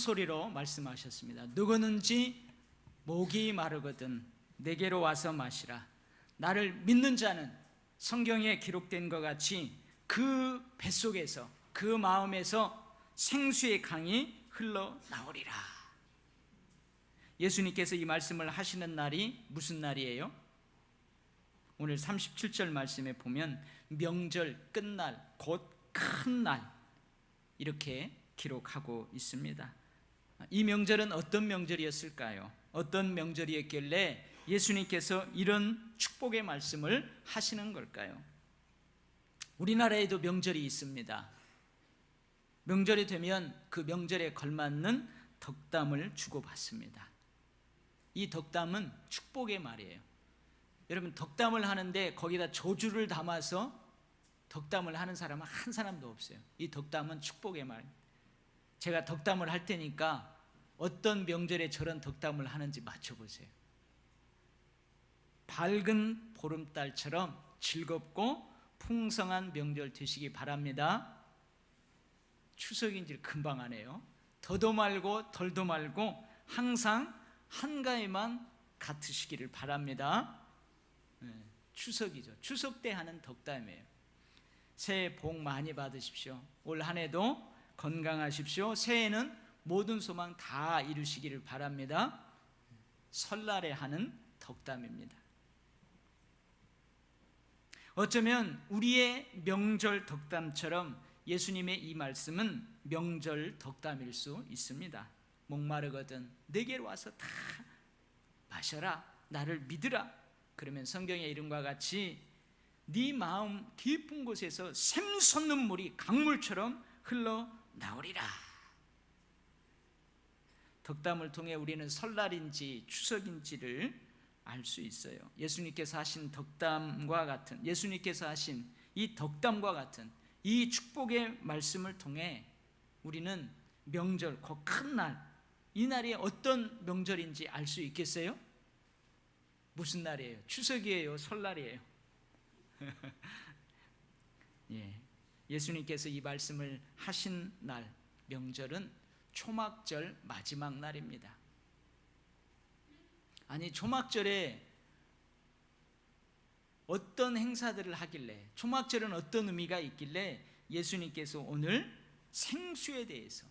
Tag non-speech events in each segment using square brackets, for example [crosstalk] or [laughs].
소리로 말씀하셨습니다. 누구는지 목이 마르거든 내게로 와서 마시라. 나를 믿는 자는 성경에 기록된 것 같이 그 뱃속에서 그 마음에서 생수의 강이 흘러 나오리라. 예수님께서 이 말씀을 하시는 날이 무슨 날이에요? 오늘 37절 말씀에 보면 명절 끝날 곧 큰 날 이렇게 기록하고 있습니다. 이 명절은 어떤 명절이었을까요? 어떤 명절이었길래 예수님께서 이런 축복의 말씀을 하시는 걸까요? 우리나라에도 명절이 있습니다. 명절이 되면 그 명절에 걸맞는 덕담을 주고받습니다. 이 덕담은 축복의 말이에요. 여러분 덕담을 하는데 거기다 조주를 담아서 덕담을 하는 사람은 한 사람도 없어요. 이 덕담은 축복의 말. 제가 덕담을 할 테니까 어떤 명절에 저런 덕담을 하는지 맞춰보세요. 밝은 보름달처럼 즐겁고 풍성한 명절 되시기 바랍니다. 추석인지 금방 하네요. 더도 말고 덜도 말고 항상 한가위만 같으시기를 바랍니다. 네, 추석이죠. 추석 때 하는 덕담이에요. 새해 복 많이 받으십시오. 올 한 해도 건강하십시오. 새해는 모든 소망 다 이루시기를 바랍니다. 설날에 하는 덕담입니다. 어쩌면 우리의 명절 덕담처럼 예수님의 이 말씀은 명절 덕담일 수 있습니다. 목마르거든 내게로 와서 다 마셔라. 나를 믿으라. 그러면 성경의 이름과 같이 네 마음 깊은 곳에서 샘솟는 물이 강물처럼 흘러 나오리라. 덕담을 통해 우리는 설날인지 추석인지를 알 수 있어요. 예수님께서 하신 덕담과 같은 예수님께서 하신 이 덕담과 같은 이 축복의 말씀을 통해 우리는 명절 그 큰 날, 이 날이 어떤 명절인지 알 수 있겠어요? 무슨 날이에요? 추석이에요? 설날이에요? [laughs] 예. 예수님께서 이 말씀을 하신 날 명절은 초막절 마지막 날입니다. 아니 초막절에 어떤 행사들을 하길래 초막절은 어떤 의미가 있길래 예수님께서 오늘 생수에 대해서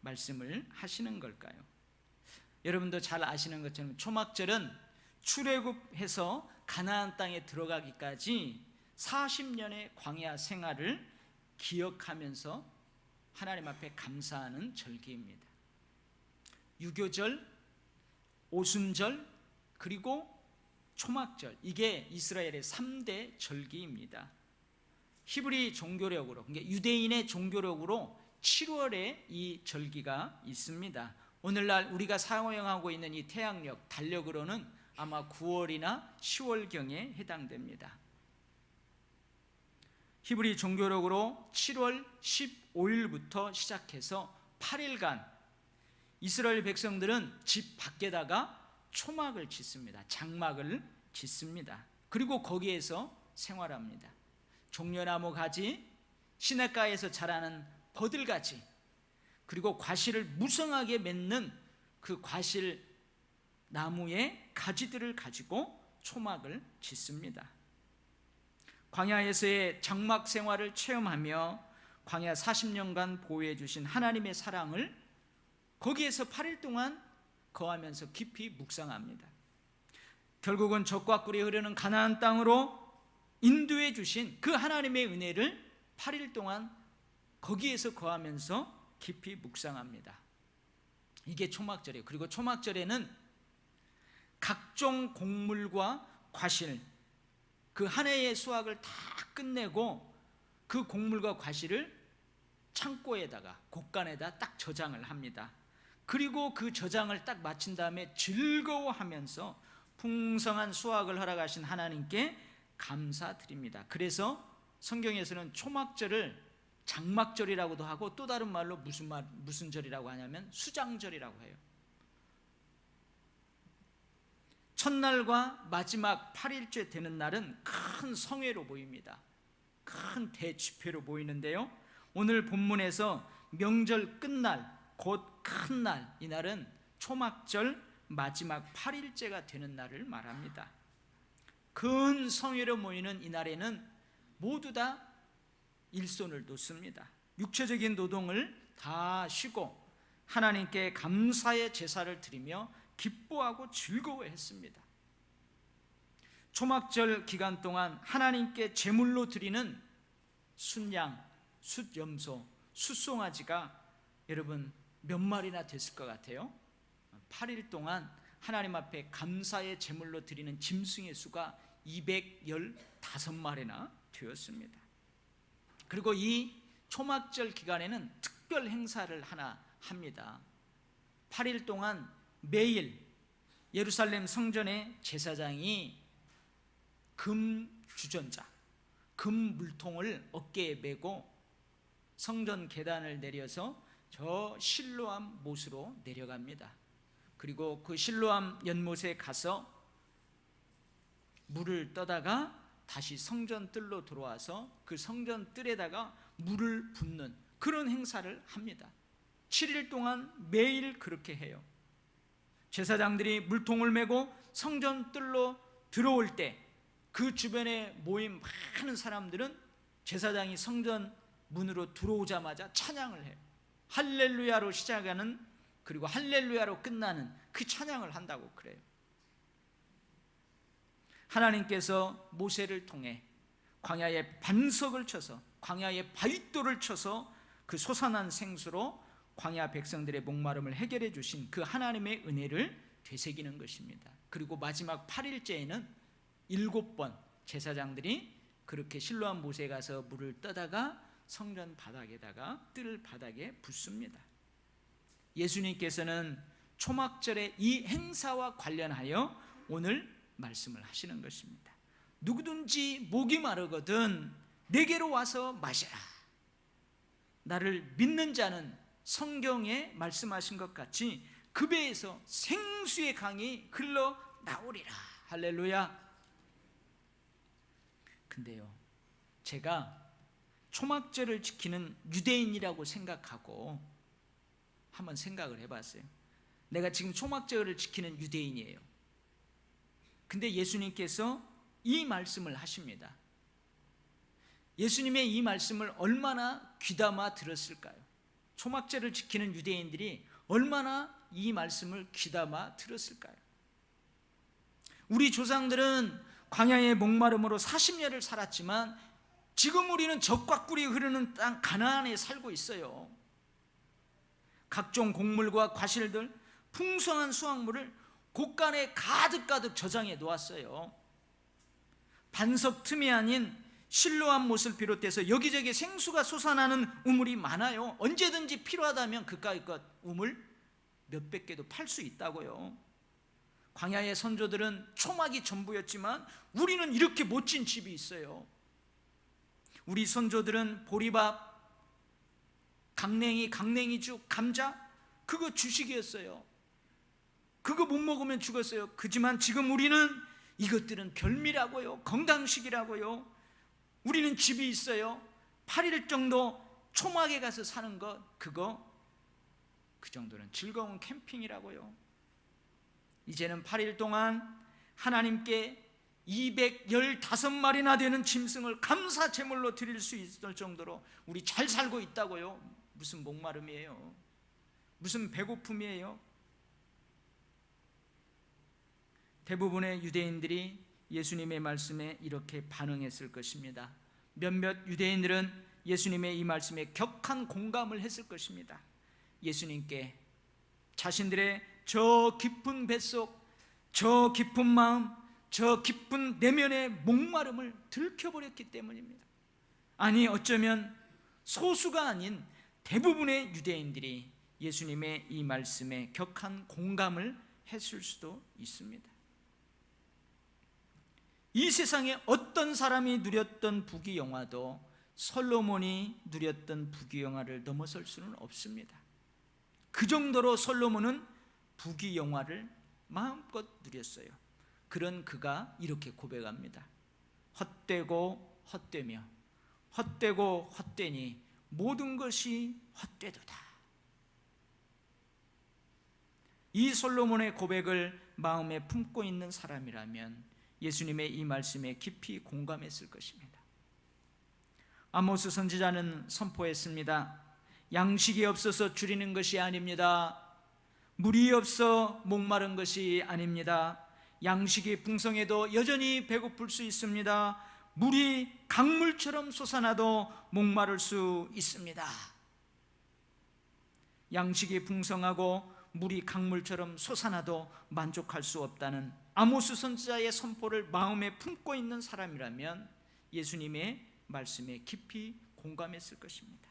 말씀을 하시는 걸까요? 여러분도 잘 아시는 것처럼 초막절은 출애굽해서 가나안 땅에 들어가기까지 40년의 광야 생활을 기억하면서 하나님 앞에 감사하는 절기입니다. 유교절, 오순절, 그리고 초막절. 이게 이스라엘의 3대 절기입니다. 히브리 종교력으로, 그러니까 유대인의 종교력으로 7월에 이 절기가 있습니다. 오늘날 우리가 사용하고 있는 이 태양력, 달력으로는 아마 9월이나 10월경에 해당됩니다. 히브리 종교력으로 7월 15일부터 시작해서 8일간 이스라엘 백성들은 집 밖에다가 초막을 짓습니다. 장막을 짓습니다. 그리고 거기에서 생활합니다. 종려나무 가지, 시냇가에서 자라는 버들가지, 그리고 과실을 무성하게 맺는 그 과실 나무의 가지들을 가지고 초막을 짓습니다. 광야에서의 장막 생활을 체험하며 광야 40년간 보호해 주신 하나님의 사랑을 거기에서 8일 동안 거하면서 깊이 묵상합니다. 결국은 적과 꿀이 흐르는 가나안 땅으로 인도해 주신 그 하나님의 은혜를 8일 동안 거기에서 거하면서 깊이 묵상합니다. 이게 초막절이에요. 그리고 초막절에는 각종 곡물과 과실 그 한 해의 수확을 다 끝내고 그 곡물과 과실을 창고에다가 곡간에다 딱 저장을 합니다. 그리고 그 저장을 딱 마친 다음에 즐거워하면서 풍성한 수확을 허락하신 하나님께 감사드립니다. 그래서 성경에서는 초막절을 장막절이라고도 하고 또 다른 말로 무슨 말 무슨 절이라고 하냐면 수장절이라고 해요. 첫날과 마지막 8일째 되는 날은 큰 성회로 보입니다. 큰 대집회로 보이는데요. 오늘 본문에서 명절 끝날 곧 큰 날, 이날은 초막절 마지막 8일째가 되는 날을 말합니다. 큰 성회로 모이는 이날에는 모두 다 일손을 놓습니다. 육체적인 노동을 다 쉬고 하나님께 감사의 제사를 드리며 기뻐하고 즐거워했습니다. 초막절 기간 동안 하나님께 제물로 드리는 순양, 숫염소, 숫송아지가 여러분 몇 마리나 됐을 것 같아요? 8일 동안 하나님 앞에 감사의 제물로 드리는 짐승의 수가 215마리나 되었습니다. 그리고 이 초막절 기간에는 특별 행사를 하나 합니다. 8일 동안 매일 예루살렘 성전의 제사장이 금 주전자, 금 물통을 어깨에 메고 성전 계단을 내려서 저 실로암 못으로 내려갑니다. 그리고 그 실로암 연못에 가서 물을 떠다가 다시 성전 뜰로 들어와서 그 성전 뜰에다가 물을 붓는 그런 행사를 합니다. 7일 동안 매일 그렇게 해요. 제사장들이 물통을 메고 성전 뜰로 들어올 때 그 주변에 모인 많은 사람들은 제사장이 성전 문으로 들어오자마자 찬양을 해요. 할렐루야로 시작하는 그리고 할렐루야로 끝나는 그 찬양을 한다고 그래요. 하나님께서 모세를 통해 광야에 반석을 쳐서 광야에 바윗돌을 쳐서 그 솟아난 생수로 광야 백성들의 목마름을 해결해 주신 그 하나님의 은혜를 되새기는 것입니다. 그리고 마지막 8일째에는 일곱 번 제사장들이 그렇게 실로암 못에 가서 물을 떠다가 성전 바닥에다가 뜰 바닥에 붓습니다. 예수님께서는 초막절의 이 행사와 관련하여 오늘 말씀을 하시는 것입니다. 누구든지 목이 마르거든 내게로 와서 마시라. 나를 믿는 자는 성경에 말씀하신 것 같이 그 배에서 생수의 강이 흘러 나오리라. 할렐루야. 근데요. 제가 초막절을 지키는 유대인이라고 생각하고 한번 생각을 해 봤어요. 내가 지금 초막절을 지키는 유대인이에요. 근데 예수님께서 이 말씀을 하십니다. 예수님의 이 말씀을 얼마나 귀담아 들었을까요? 초막절을 지키는 유대인들이 얼마나 이 말씀을 귀담아 들었을까요? 우리 조상들은 광야의 목마름으로 40년을 살았지만 지금 우리는 적과 꿀이 흐르는 땅 가나안에 살고 있어요. 각종 곡물과 과실들, 풍성한 수확물을 곳간에 가득가득 저장해 놓았어요. 반석 틈이 아닌 실로한 못을 비롯해서 여기저기 생수가 솟아나는 우물이 많아요. 언제든지 필요하다면 그까이 것 우물 몇백 개도 팔 수 있다고요. 광야의 선조들은 초막이 전부였지만 우리는 이렇게 멋진 집이 있어요. 우리 선조들은 보리밥, 강냉이, 강냉이죽, 감자 그거 주식이었어요. 그거 못 먹으면 죽었어요. 그지만 지금 우리는 이것들은 별미라고요. 건강식이라고요. 우리는 집이 있어요. 8일 정도 초막에 가서 사는 것 그거 그 정도는 즐거운 캠핑이라고요. 이제는 8일 동안 하나님께 215마리나 되는 짐승을 감사 제물로 드릴 수 있을 정도로 우리 잘 살고 있다고요. 무슨 목마름이에요? 무슨 배고픔이에요? 대부분의 유대인들이 예수님의 말씀에 이렇게 반응했을 것입니다. 몇몇 유대인들은 예수님의 이 말씀에 격한 공감을 했을 것입니다. 예수님께 자신들의 저 깊은 뱃속, 저 깊은 마음, 저 깊은 내면의 목마름을 들켜버렸기 때문입니다. 아니 어쩌면 소수가 아닌 대부분의 유대인들이 예수님의 이 말씀에 격한 공감을 했을 수도 있습니다. 이 세상에 어떤 사람이 누렸던 부귀 영화도 솔로몬이 누렸던 부귀 영화를 넘어설 수는 없습니다. 그 정도로 솔로몬은 부귀 영화를 마음껏 누렸어요. 그런 그가 이렇게 고백합니다. 헛되고 헛되며 헛되고 헛되니 모든 것이 헛되도다. 이 솔로몬의 고백을 마음에 품고 있는 사람이라면 예수님의 이 말씀에 깊이 공감했을 것입니다. 아모스 선지자는 선포했습니다. 양식이 없어서 줄이는 것이 아닙니다. 물이 없어 목마른 것이 아닙니다. 양식이 풍성해도 여전히 배고플 수 있습니다. 물이 강물처럼 솟아나도 목마를 수 있습니다. 양식이 풍성하고 물이 강물처럼 솟아나도 만족할 수 없다는 아모스 선지자의 선포를 마음에 품고 있는 사람이라면 예수님의 말씀에 깊이 공감했을 것입니다.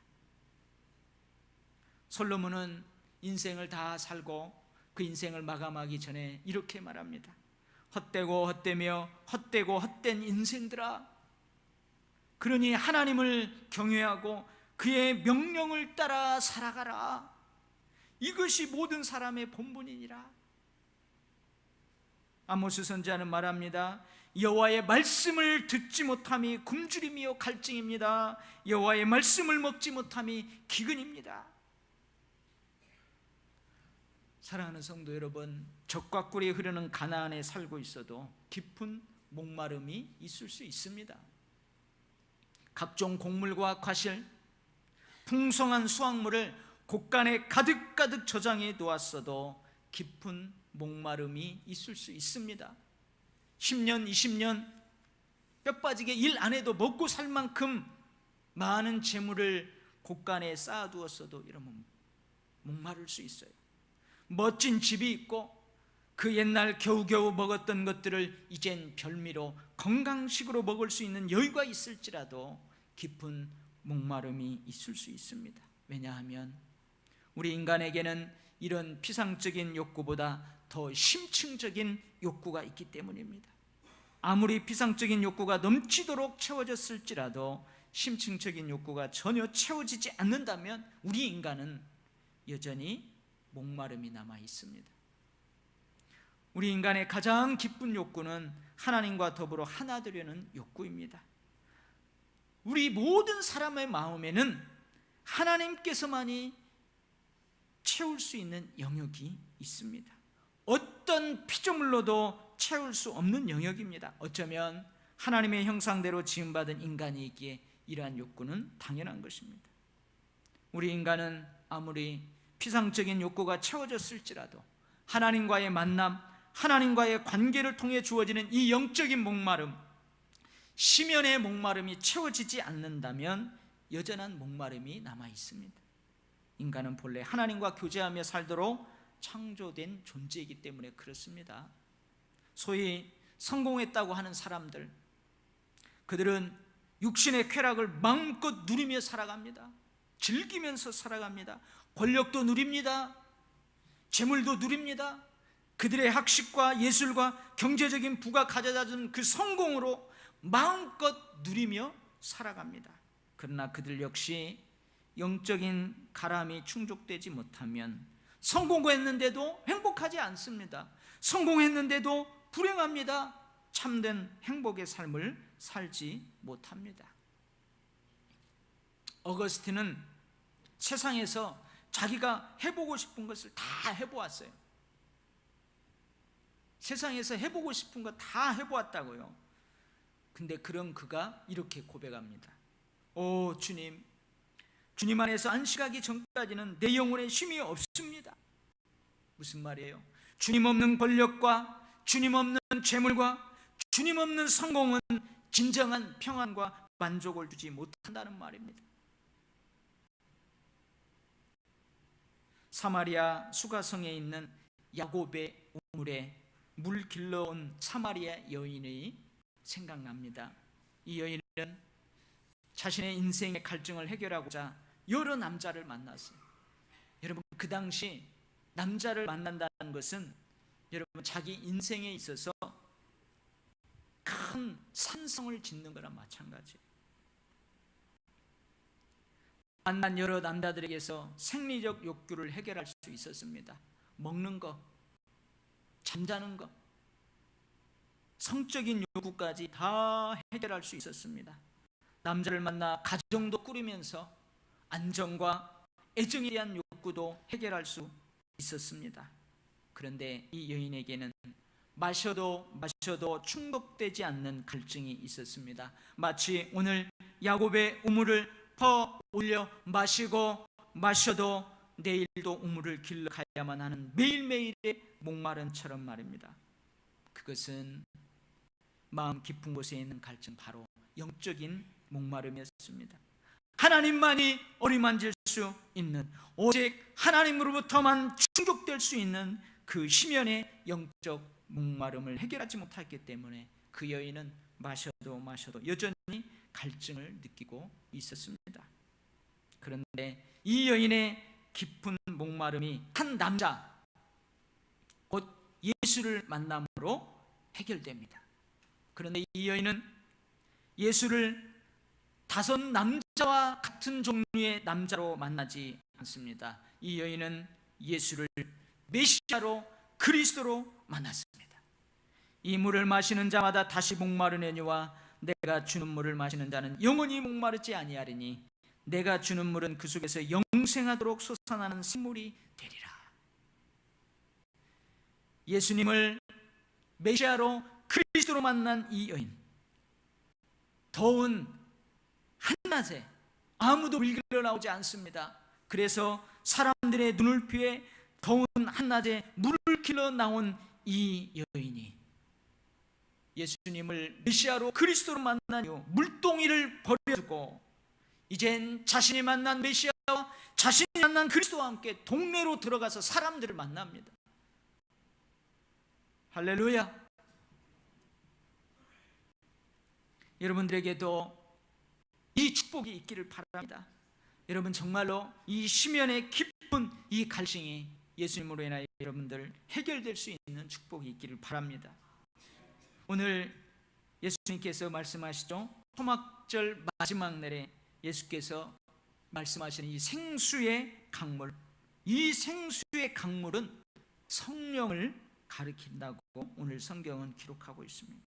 솔로몬은 인생을 다 살고 그 인생을 마감하기 전에 이렇게 말합니다. 헛되고 헛되며 헛되고 헛된 인생들아. 그러니 하나님을 경외하고 그의 명령을 따라 살아가라. 이것이 모든 사람의 본분이니라. 아모스 선지자는 말합니다. 여호와의 말씀을 듣지 못함이 굶주림이요 갈증입니다. 여호와의 말씀을 먹지 못함이 기근입니다. 사랑하는 성도 여러분, 적과 꿀이 흐르는 가나안에 살고 있어도 깊은 목마름이 있을 수 있습니다. 각종 곡물과 과실, 풍성한 수확물을 곳간에 가득가득 저장해 놓았어도 깊은 목마름이 있을 수 있습니다. 10년, 20년 뼈 빠지게 일 안 해도 먹고 살 만큼 많은 재물을 곳간에 쌓아두었어도 이러면 목마를 수 있어요. 멋진 집이 있고 그 옛날 겨우겨우 먹었던 것들을 이젠 별미로 건강식으로 먹을 수 있는 여유가 있을지라도 깊은 목마름이 있을 수 있습니다. 왜냐하면 우리 인간에게는 이런 피상적인 욕구보다 더 심층적인 욕구가 있기 때문입니다. 아무리 피상적인 욕구가 넘치도록 채워졌을지라도 심층적인 욕구가 전혀 채워지지 않는다면 우리 인간은 여전히 목마름이 남아 있습니다. 우리 인간의 가장 기쁜 욕구는 하나님과 더불어 하나 되려는 욕구입니다. 우리 모든 사람의 마음에는 하나님께서만이 채울 수 있는 영역이 있습니다. 어떤 피조물로도 채울 수 없는 영역입니다. 어쩌면 하나님의 형상대로 지음받은 인간이기에 이러한 욕구는 당연한 것입니다. 우리 인간은 아무리 피상적인 욕구가 채워졌을지라도 하나님과의 만남, 하나님과의 관계를 통해 주어지는 이 영적인 목마름, 심연의 목마름이 채워지지 않는다면 여전한 목마름이 남아 있습니다. 인간은 본래 하나님과 교제하며 살도록 창조된 존재이기 때문에 그렇습니다. 소위 성공했다고 하는 사람들, 그들은 육신의 쾌락을 마음껏 누리며 살아갑니다. 즐기면서 살아갑니다. 권력도 누립니다. 재물도 누립니다. 그들의 학식과 예술과 경제적인 부가 가져다 준 그 성공으로 마음껏 누리며 살아갑니다. 그러나 그들 역시 영적인 가람이 충족되지 못하면 성공했는데도 행복하지 않습니다. 성공했는데도 불행합니다. 참된 행복의 삶을 살지 못합니다. 어거스틴은 세상에서 자기가 해보고 싶은 것을 다 해보았어요. 세상에서 해보고 싶은 거 다 해보았다고요. 근데 그런 그가 이렇게 고백합니다. 오 주님, 주님 안에서 안식하기 전까지는 내 영혼에 쉼이 없습니다. 무슨 말이에요? 주님 없는 권력과 주님 없는 재물과 주님 없는 성공은 진정한 평안과 만족을 주지 못한다는 말입니다. 사마리아 수가성에 있는 야곱의 우물에 물 길러온 사마리아 여인이 생각납니다. 이 여인은 자신의 인생의 갈증을 해결하고자 여러 남자를 만났어요. 여러분 그 당시 남자를 만난다는 것은 여러분 자기 인생에 있어서 큰 산성을 짓는 거랑 마찬가지예요. 만난 여러 남자들에게서 생리적 욕구를 해결할 수 있었습니다. 먹는 거, 잠자는 거, 성적인 욕구까지 다 해결할 수 있었습니다. 남자를 만나 가정도 꾸리면서 안정과 애정에 대한 욕구도 해결할 수 있었습니다. 그런데 이 여인에게는 마셔도 마셔도 충족되지 않는 갈증이 있었습니다. 마치 오늘 야곱의 우물을 퍼 올려 마시고 마셔도 내일도 우물을 길러 가야만 하는 매일매일의 목마름처럼 말입니다. 그것은 마음 깊은 곳에 있는 갈증 바로 영적인 목마름이었습니다. 하나님만이 어리만질 수 있는 오직 하나님으로부터만 충족될 수 있는 그 심연의 영적 목마름을 해결하지 못했기 때문에 그 여인은 마셔도 마셔도 여전히 갈증을 느끼고 있었습니다. 그런데 이 여인의 깊은 목마름이 한 남자 곧 예수를 만남으로 해결됩니다. 그런데 이 여인은 예수를 다섯 남자 와 같은 종류의 남자로 만나지 않습니다. 이 여인은 예수를 메시아로 그리스도로 만났습니다. 이 물을 마시는 자마다 다시 목마르려니와 내가 주는 물을 마시는 자는 영원히 목마르지 아니하리니 내가 주는 물은 그 속에서 영생하도록 솟아나는 생물이 되리라. 예수님을 메시아로 그리스도로 만난 이 여인 더운 한낮에 아무도 물길러 나오지 않습니다. 그래서 사람들의 눈을 피해 더운 한낮에 물을 길러 나온 이 여인이 예수님을 메시아로 그리스도로 만난 이후 물동이를 버려두고 이젠 자신이 만난 메시아와 자신이 만난 그리스도와 함께 동네로 들어가서 사람들을 만납니다. 할렐루야. 여러분들에게도 이 축복이 있기를 바랍니다. 여러분 정말로 이 심연의 깊은 이 갈증이 예수님으로 인하여 여러분들 해결될 수 있는 축복이 있기를 바랍니다. 오늘 예수님께서 말씀하시죠. 토막절 마지막 날에 예수께서 말씀하시는 이 생수의 강물, 이 생수의 강물은 성령을 가리킨다고 오늘 성경은 기록하고 있습니다.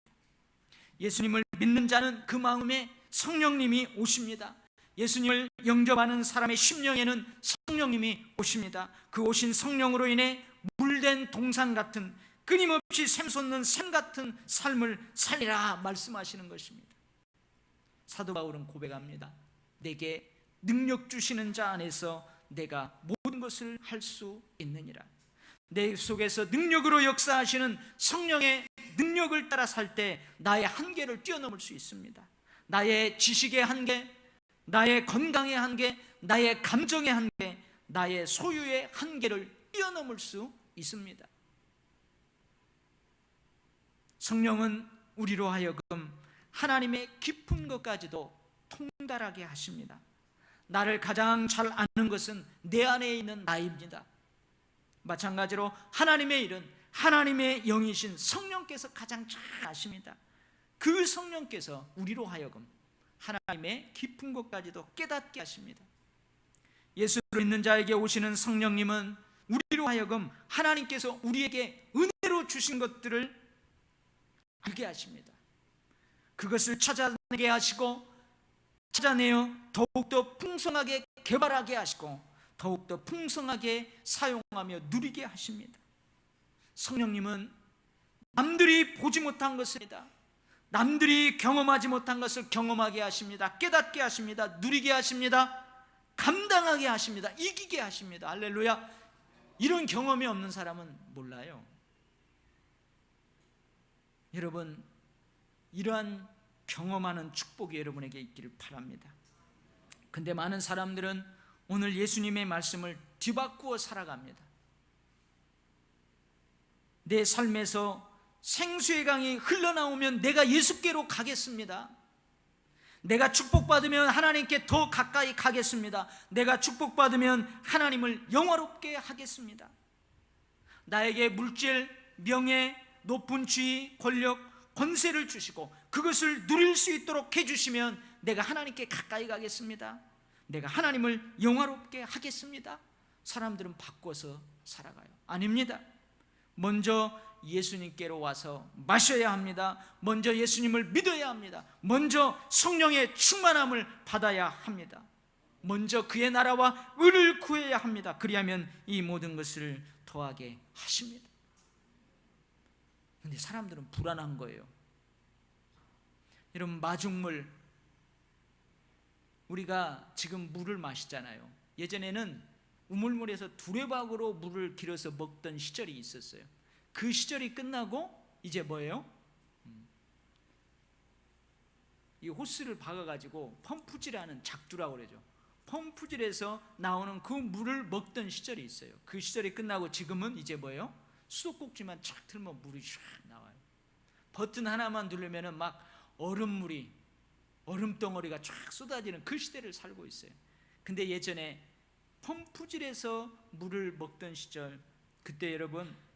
예수님을 믿는 자는 그 마음에 성령님이 오십니다. 예수님을 영접하는 사람의 심령에는 성령님이 오십니다. 그 오신 성령으로 인해 물된 동산 같은 끊임없이 샘솟는 샘 같은 삶을 살리라 말씀하시는 것입니다. 사도 바울은 고백합니다. 내게 능력 주시는 자 안에서 내가 모든 것을 할 수 있느니라. 내 속에서 능력으로 역사하시는 성령의 능력을 따라 살 때 나의 한계를 뛰어넘을 수 있습니다. 나의 지식의 한계, 나의 건강의 한계, 나의 감정의 한계, 나의 소유의 한계를 뛰어넘을 수 있습니다. 성령은 우리로 하여금 하나님의 깊은 것까지도 통달하게 하십니다. 나를 가장 잘 아는 것은 내 안에 있는 나입니다. 마찬가지로 하나님의 일은 하나님의 영이신 성령께서 가장 잘 아십니다. 그 성령께서 우리로 하여금 하나님의 깊은 것까지도 깨닫게 하십니다. 예수를 믿는 자에게 오시는 성령님은 우리로 하여금 하나님께서 우리에게 은혜로 주신 것들을 알게 하십니다. 그것을 찾아내게 하시고 찾아내어 더욱더 풍성하게 개발하게 하시고 더욱더 풍성하게 사용하며 누리게 하십니다. 성령님은 남들이 보지 못한 것입니다. 남들이 경험하지 못한 것을 경험하게 하십니다. 깨닫게 하십니다. 누리게 하십니다. 감당하게 하십니다. 이기게 하십니다. 할렐루야. 이런 경험이 없는 사람은 몰라요. 여러분, 이러한 경험하는 축복이 여러분에게 있기를 바랍니다. 근데 많은 사람들은 오늘 예수님의 말씀을 뒤바꾸어 살아갑니다. 내 삶에서 생수의 강이 흘러나오면 내가 예수께로 가겠습니다. 내가 축복받으면 하나님께 더 가까이 가겠습니다. 내가 축복받으면 하나님을 영화롭게 하겠습니다. 나에게 물질, 명예, 높은 지위, 권력, 권세를 주시고 그것을 누릴 수 있도록 해주시면 내가 하나님께 가까이 가겠습니다. 내가 하나님을 영화롭게 하겠습니다. 사람들은 바꿔서 살아가요. 아닙니다. 먼저 예수님께로 와서 마셔야 합니다. 먼저 예수님을 믿어야 합니다. 먼저 성령의 충만함을 받아야 합니다. 먼저 그의 나라와 의를 구해야 합니다. 그리하면 이 모든 것을 더하게 하십니다. 근데 사람들은 불안한 거예요. 여러분 마중물 우리가 지금 물을 마시잖아요. 예전에는 우물물에서 두레박으로 물을 길어서 먹던 시절이 있었어요. 그 시절이 끝나고 이제 뭐예요? 음. 이 호스를 박아가지고 펌프질하는 작두라고 그러죠. 펌프질에서 나오는 그 물을 먹던 시절이 있어요. 그 시절이 끝나고 지금은 이제 뭐예요? 수도꼭지만 착 틀면 물이 쫙 나와요. 버튼 하나만 누르면은 막 얼음물이 얼음 덩어리가 쫙 쏟아지는 그 시대를 살고 있어요. 근데 예전에 펌프질에서 물을 먹던 시절 그때 여러분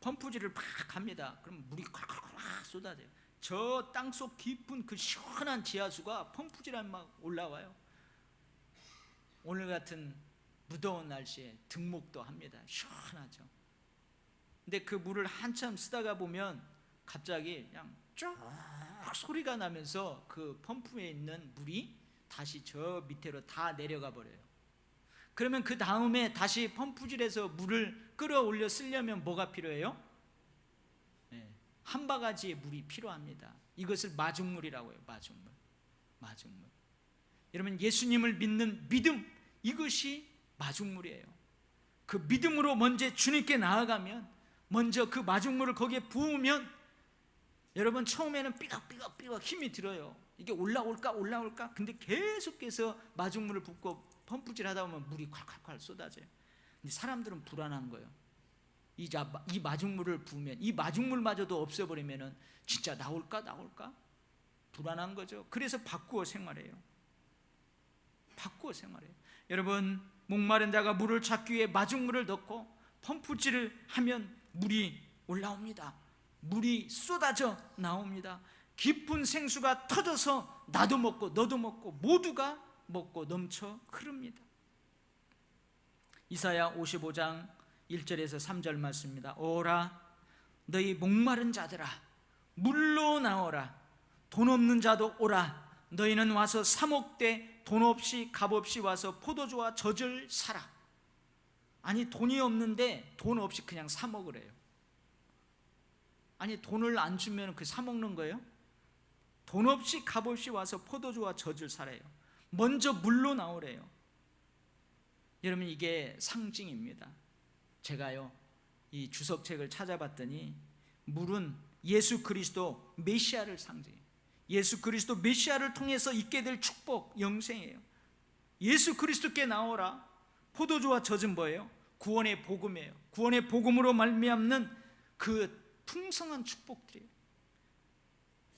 펌프질을 팍 합니다. 그럼 물이 콸콸콸 쏟아져요. 저 땅속 깊은 그 시원한 지하수가 펌프질하면 막 올라와요. 오늘 같은 무더운 날씨에 등목도 합니다. 시원하죠. 근데 그 물을 한참 쓰다가 보면 갑자기 그냥 쫙 소리가 나면서 그 펌프에 있는 물이 다시 저 밑으로 다 내려가 버려요. 그러면 그 다음에 다시 펌프질에서 물을 끌어올려 쓰려면 뭐가 필요해요? 네, 한 바가지의 물이 필요합니다. 이것을 마중물이라고 해요. 마중물. 마중물. 여러분 예수님을 믿는 믿음 이것이 마중물이에요. 그 믿음으로 먼저 주님께 나아가면 먼저 그 마중물을 거기에 부으면 여러분 처음에는 삐걱삐걱삐걱 힘이 들어요. 이게 올라올까 올라올까? 근데 계속해서 마중물을 붓고 펌프질 하다 보면 물이 콸콸콸 쏟아져요. 근데 사람들은 불안한 거예요. 이, 자, 이 마중물을 부으면 이 마중물마저도 없애버리면은 진짜 나올까 나올까? 불안한 거죠. 그래서 바꾸어 생활해요. 바꾸어 생활해요. 여러분 목마른 자가 물을 찾기 위해 마중물을 넣고 펌프질을 하면 물이 올라옵니다. 물이 쏟아져 나옵니다. 깊은 생수가 터져서 나도 먹고 너도 먹고 모두가 먹고 넘쳐 흐릅니다. 이사야 55장 1절에서 3절 말씀입니다. 오라 너희 목마른 자들아 물로 나오라 돈 없는 자도 오라 너희는 와서 사목대 돈 없이 값 없이 와서 포도주와 젖을 사라 아니 돈이 없는데 돈 없이 그냥 사 먹으래요 아니 돈을 안 주면 그 사 먹는 거예요? 돈 없이 값 없이 와서 포도주와 젖을 사래요. 먼저 물로 나오래요. 여러분 이게 상징입니다. 제가요 이 주석책을 찾아봤더니 물은 예수 그리스도 메시아를 상징해요. 예수 그리스도 메시아를 통해서 있게 될 축복 영생이에요. 예수 그리스도께 나오라. 포도주와 젖은 뭐예요? 구원의 복음이에요. 구원의 복음으로 말미암는 그 풍성한 축복들이에요.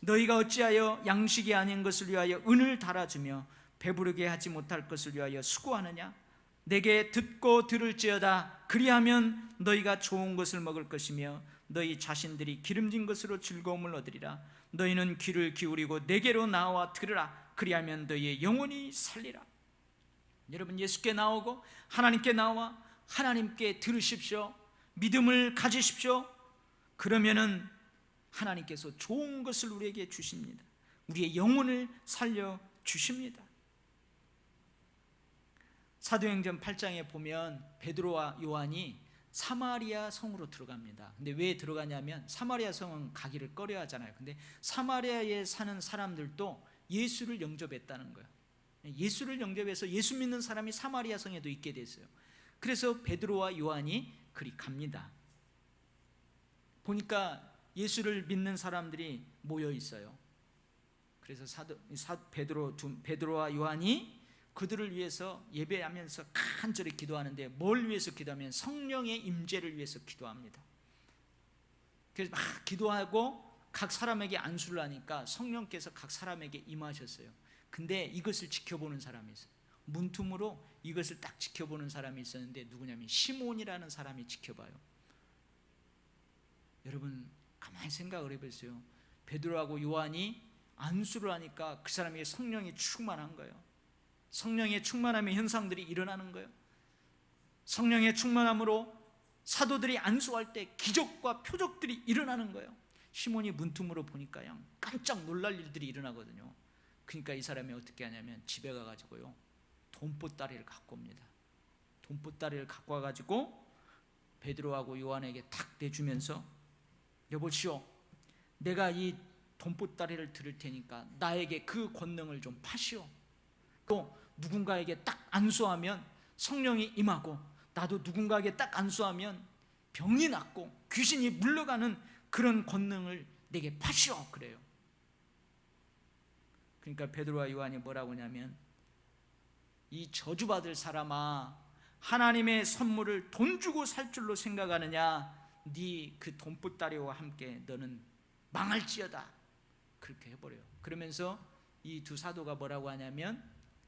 너희가 어찌하여 양식이 아닌 것을 위하여 은을 달아주며 배부르게 하지 못할 것을 위하여 수고하느냐? 내게 듣고 들을지어다. 그리하면 너희가 좋은 것을 먹을 것이며 너희 자신들이 기름진 것으로 즐거움을 얻으리라. 너희는 귀를 기울이고 내게로 나와 들으라. 그리하면 너희의 영혼이 살리라. 여러분 예수께 나오고 하나님께 나와 하나님께 들으십시오. 믿음을 가지십시오. 그러면은 하나님께서 좋은 것을 우리에게 주십니다. 우리의 영혼을 살려 주십니다. 사도행전 8장에 보면 베드로와 요한이 사마리아 성으로 들어갑니다. 근데 왜 들어가냐면 사마리아 성은 가기를 꺼려 하잖아요. 근데 사마리아에 사는 사람들도 예수를 영접했다는 거예요. 예수를 영접해서 예수 믿는 사람이 사마리아 성에도 있게 됐어요. 그래서 베드로와 요한이 그리 갑니다. 보니까 예수를 믿는 사람들이 모여 있어요. 그래서 사도 사, 베드로 두, 베드로와 요한이 그들을 위해서 예배하면서 간절히 기도하는데 뭘 위해서 기도하면 성령의 임재를 위해서 기도합니다. 그래서 막 기도하고 각 사람에게 안수를 하니까 성령께서 각 사람에게 임하셨어요. 근데 이것을 지켜보는 사람이 있어요. 문틈으로 이것을 딱 지켜보는 사람이 있었는데 누구냐면 시몬이라는 사람이 지켜봐요. 여러분 가만히 생각을 해보세요. 베드로하고 요한이 안수를 하니까 그 사람에게 성령이 충만한 거예요. 성령의 충만함의 현상들이 일어나는 거예요. 성령의 충만함으로 사도들이 안수할 때 기적과 표적들이 일어나는 거예요. 시몬이 문틈으로 보니까요. 깜짝 놀랄 일들이 일어나거든요. 그러니까 이 사람이 어떻게 하냐면 집에 가 가지고요. 돈보따리를 갖고 옵니다. 돈보따리를 갖고 와 가지고 베드로하고 요한에게 탁 내주면서 여보시오 내가 이 돈보따리를 들을 테니까 나에게 그 권능을 좀 파시오 또 누군가에게 딱 안수하면 성령이 임하고 나도 누군가에게 딱 안수하면 병이 낫고 귀신이 물러가는 그런 권능을 내게 파시오 그래요. 그러니까 베드로와 요한이 뭐라고 하냐면 이 저주받을 사람아 하나님의 선물을 돈 주고 살 줄로 생각하느냐? 네 그 돈보따리와 함께 너는 망할지어다. 그렇게 해버려요. 그러면서 이 두 사도가 뭐라고 하냐면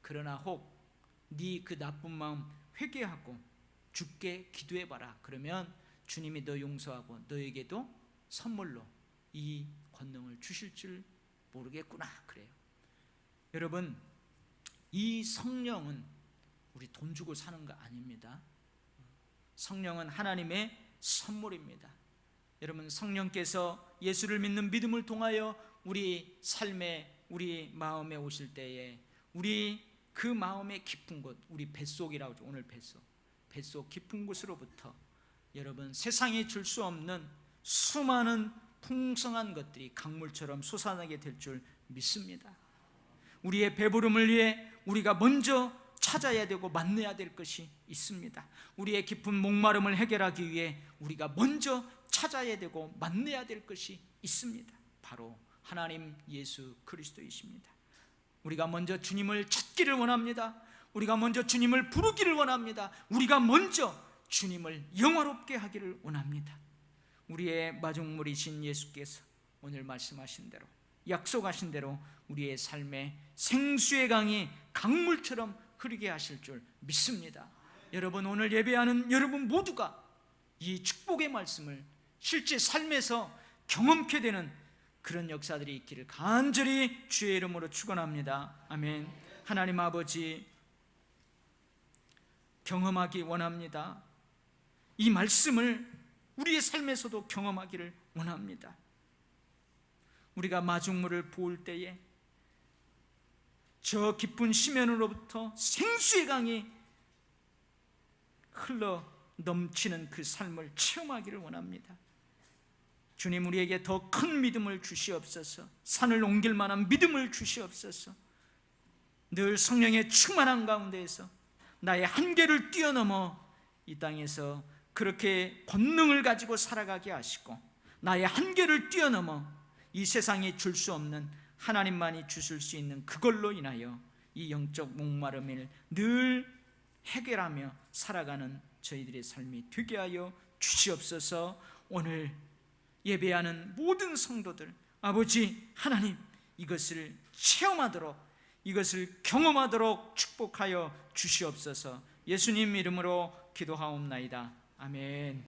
그러나 혹 네 그 나쁜 마음 회개하고 죽게 기도해 봐라 그러면 주님이 너 용서하고 너에게도 선물로 이 권능을 주실 줄 모르겠구나 그래요 여러분 이 성령은 우리 돈 주고 사는 거 아닙니다. 성령은 하나님의 선물입니다. 여러분 성령께서 예수를 믿는 믿음을 통하여 우리 삶에 우리 마음에 오실 때에 우리 그 마음의 깊은 곳 우리 뱃속이라고 하죠. 오늘 뱃속 뱃속 깊은 곳으로부터 여러분 세상에 줄 수 없는 수많은 풍성한 것들이 강물처럼 솟아나게 될 줄 믿습니다. 우리의 배부름을 위해 우리가 먼저 찾아야 되고 만나야 될 것이 있습니다. 우리의 깊은 목마름을 해결하기 위해 우리가 먼저 찾아야 되고 만나야 될 것이 있습니다. 바로 하나님 예수 그리스도이십니다. 우리가 먼저 주님을 찾기를 원합니다. 우리가 먼저 주님을 부르기를 원합니다. 우리가 먼저 주님을 영화롭게 하기를 원합니다. 우리의 마중물이신 예수께서 오늘 말씀하신 대로 약속하신 대로 우리의 삶에 생수의 강이 강물처럼 흐르게 하실 줄 믿습니다. 여러분 오늘 예배하는 여러분 모두가 이 축복의 말씀을 실제 삶에서 경험케 되는 그런 역사들이 있기를 간절히 주의 이름으로 축원합니다. 아멘. 하나님 아버지 경험하기 원합니다. 이 말씀을 우리의 삶에서도 경험하기를 원합니다. 우리가 마중물을 부을 때에 저 깊은 시면으로부터 생수의 강이 흘러 넘치는 그 삶을 체험하기를 원합니다. 주님 우리에게 더 큰 믿음을 주시옵소서. 산을 옮길 만한 믿음을 주시옵소서. 늘 성령의 충만한 가운데에서 나의 한계를 뛰어넘어 이 땅에서 그렇게 권능을 가지고 살아가게 하시고 나의 한계를 뛰어넘어 이 세상에 줄수 없는 하나님만이 주실 수 있는 그걸로 인하여 이 영적 목마름을 늘 해결하며 살아가는 저희들의 삶이 되게 하여 주시옵소서 오늘 예배하는 모든 성도들 아버지 하나님 이것을 체험하도록 이것을 경험하도록 축복하여 주시옵소서. 예수님 이름으로 기도하옵나이다. 아멘